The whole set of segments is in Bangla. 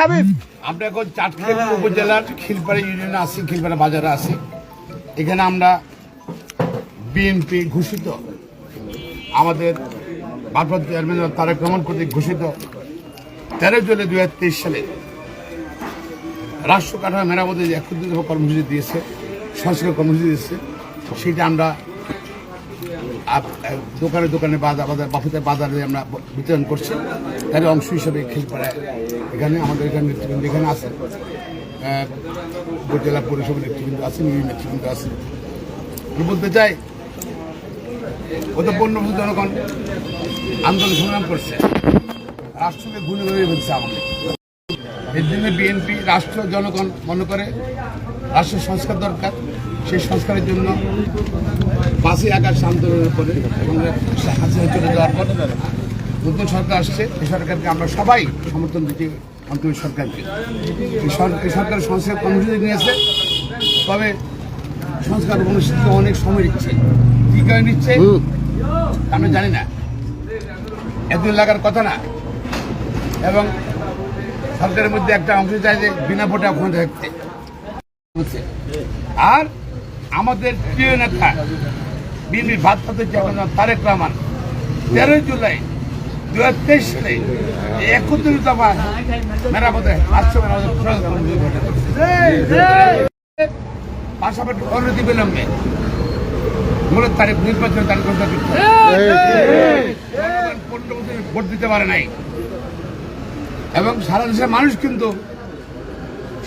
হাবিব আমরা এখন চাটখিল উপজেলার খিলপাড়া ইউনিয়নে আছি, খিলপাড়া বাজারে আছি। এখানে আমরা বিএনপি ঘোষিত। আমাদের ভারপ্রাপ্ত চেয়ারম্যান তারেক রহমান কর্তৃক ঘোষিত। তেরো জুলাই দুই হাজার তেইশ সালে রাষ্ট্র কাঠামো মেরামতের যে একত্রিত কর্মসূচি দিয়েছে সংস্কার কর্মসূচি দিয়েছে, সেটা আমরা দোকানে দোকানে বাজার বাজার, বাফুতে বাজারে আমরা বিতরণ করছি। তার অংশ হিসেবে খেলপাড়ায় এখানে, আমাদের এখানে নেতৃবৃন্দ এখানে আছে। উপজেলা পরিষদের নেতৃবৃন্দ আছে বিভিন্ন নেতৃবৃন্দ আছে। আমি বলতে চাই বছর জনগণ আন্দোলন সংগ্রাম করছে। রাষ্ট্রকে গুলি হয়ে ফেলছে আমাদের এর জন্য বিএনপি রাষ্ট্র জনগণ মনে করে রাষ্ট্র সংস্কার দরকার। সেই সংস্কারের জন্য পাঁচই আগস্ট আন্দোলনের পরে এবং হাসিনা চলে যাওয়ার পর নতুন সরকার আসছে। এই সরকারকে আমরা সবাই সমর্থন দিচ্ছি অন্তর্বর্তী সরকারকে। এই সর- এই সরকার সংস্কার কর্মসূচি নিয়েছে তবে সংস্কার অনুষ্ঠিত অনেক সময় নিচ্ছে। কী কারণে নিচ্ছে? আমরা জানি না। এতদিন লাগার কথা না। এবং সরকারের মধ্যে একটা অংশ চাই যে বিনা ভোটে ওখানে থাকতে আর আমাদের প্রিয় নেতা বিএনপির ভারপ্রাপ্ত চেয়ারম্যান তারেক রহমান তেরোই জুলাই দু হাজার তেইশ সালে একত্রিত দফা মেরামতে। পাশাপাশি অনতি বিলম্বে মূলত তারিখ নির্বাচনের তারিখ ঘোষণা করতে ভোট দিতে পারে নাই। এবং সারা দেশের মানুষ কিন্তু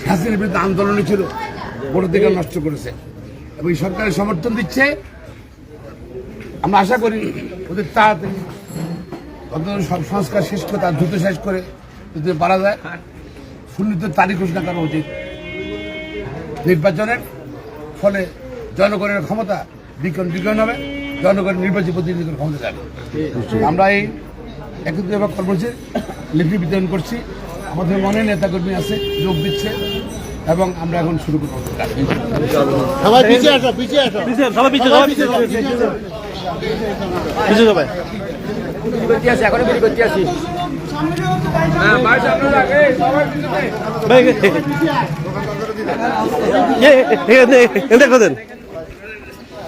শাসনের বিরুদ্ধে আন্দোলনে ছিল। ভোটাধিকার নষ্ট করেছে। এবং এই সরকারের সমর্থন দিচ্ছে। আমরা আশা করি ওদের তাড়াতাড়ি সব সংস্কার শেষ করে, তার দ্রুত শেষ করে যদি পারা যায়, সুন্নিত তারিখ ঘোষণা করা উচিত। নির্বাচনের ফলে জনগণের ক্ষমতা বিজ্ঞান বিজ্ঞান হবে। জনগণের নির্বাচিত প্রতিনিধিদের ক্ষমতা যাবে। আমরা এই একত্রিত ভাগ কর্মসূচি লিপি বিতরণ করছি আমাদের মনে নেতাকর্মী আছে যোগ দিচ্ছে এবং আমরা এখন শুরু করব কাজ। সবাই পিছিয়ে আসো পিছিয়ে আসো সবাই পিছিয়ে সবাই পিছিয়ে পিছিয়ে সবাই দেখো দেন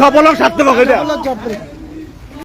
সফল হোক